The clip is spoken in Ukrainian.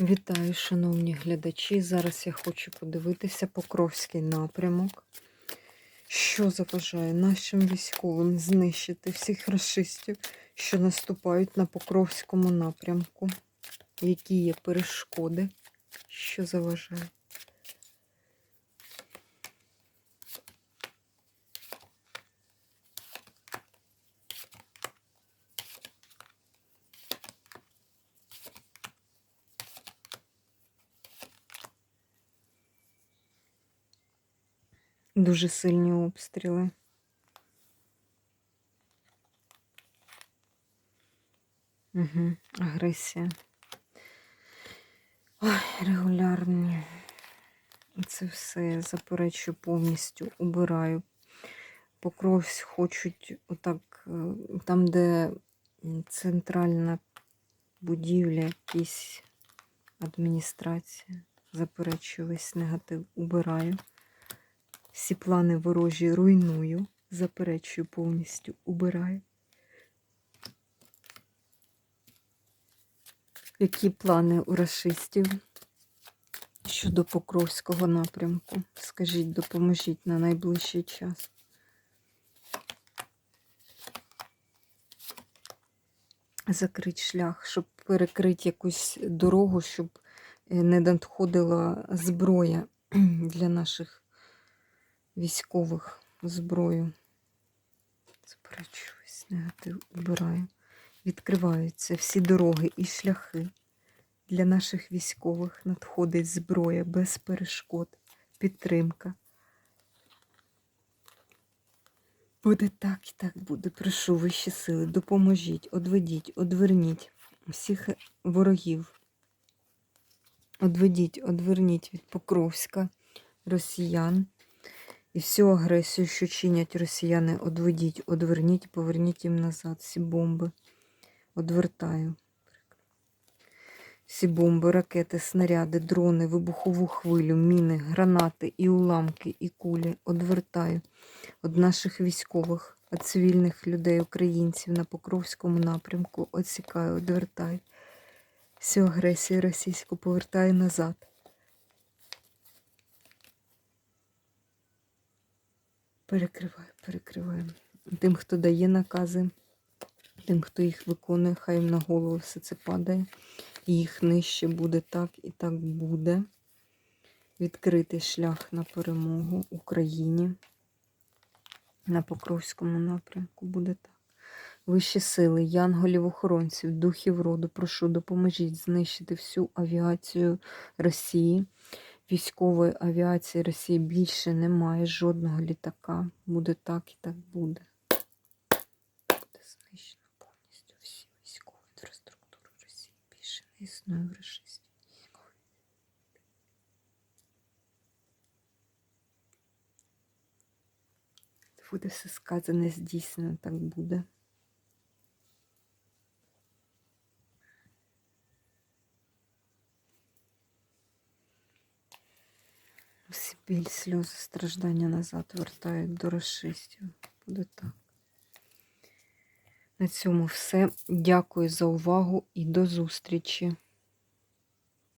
Вітаю, шановні глядачі. Зараз я хочу подивитися Покровський напрямок. Що заважає нашим військовим знищити всіх расистів, що наступають на Покровському напрямку? Які є перешкоди, що заважає? Дуже сильні обстріли. Угу, агресія. Ой, регулярні. Це все я заперечую повністю убираю. Покровсь хочуть отак, е, там, де центральна будівля, якісь адміністрація. Заперечую весь негатив, убираю. Всі плани ворожі руйную, заперечую повністю, убираю. Які плани у расистів щодо Покровського напрямку? Скажіть, допоможіть на найближчий час. Закрить шлях, щоб перекрити якусь дорогу, щоб е, не надходила зброя для наших військових зброю. Заперечуюсь, негатив убираю. Відкриваються всі дороги і шляхи. Для наших військових надходить зброя без перешкод, підтримка. Буде так і так буде. Прошу вищі сили, допоможіть, одведіть, одверніть всіх ворогів. Одведіть, одверніть від Покровська, росіян. І всю агресію, що чинять росіяни, одведіть, одверніть, поверніть їм назад. Всі бомби. Одвертаю. Всі бомби, ракети, снаряди, дрони, вибухову хвилю, міни, гранати, і уламки, і кулі. Одвертаю від наших військових, від цивільних людей, українців на Покровському напрямку. Оцікаю, одвертаю. Всю агресію російську повертаю назад. Перекриваю, перекриваю. Тим, хто дає накази, тим, хто їх виконує, хай їм на голову все це падає. Їх нижче буде так і так буде. Відкритий шлях на перемогу Україні. На Покровському напрямку буде так. Вищі сили, янголів-охоронців, духів роду, прошу, допоможіть знищити всю авіацію Росії. Військової авіації Росії більше немає жодного літака. Буде так і так буде. Буде знищено повністю всі військові інфраструктури Росії. Більше не існує в рашистів. Буде все сказане, здійснено, так буде. Всі біль, сльози, страждання назад вертають до расистів. Буде так. На цьому все. Дякую за увагу і до зустрічі!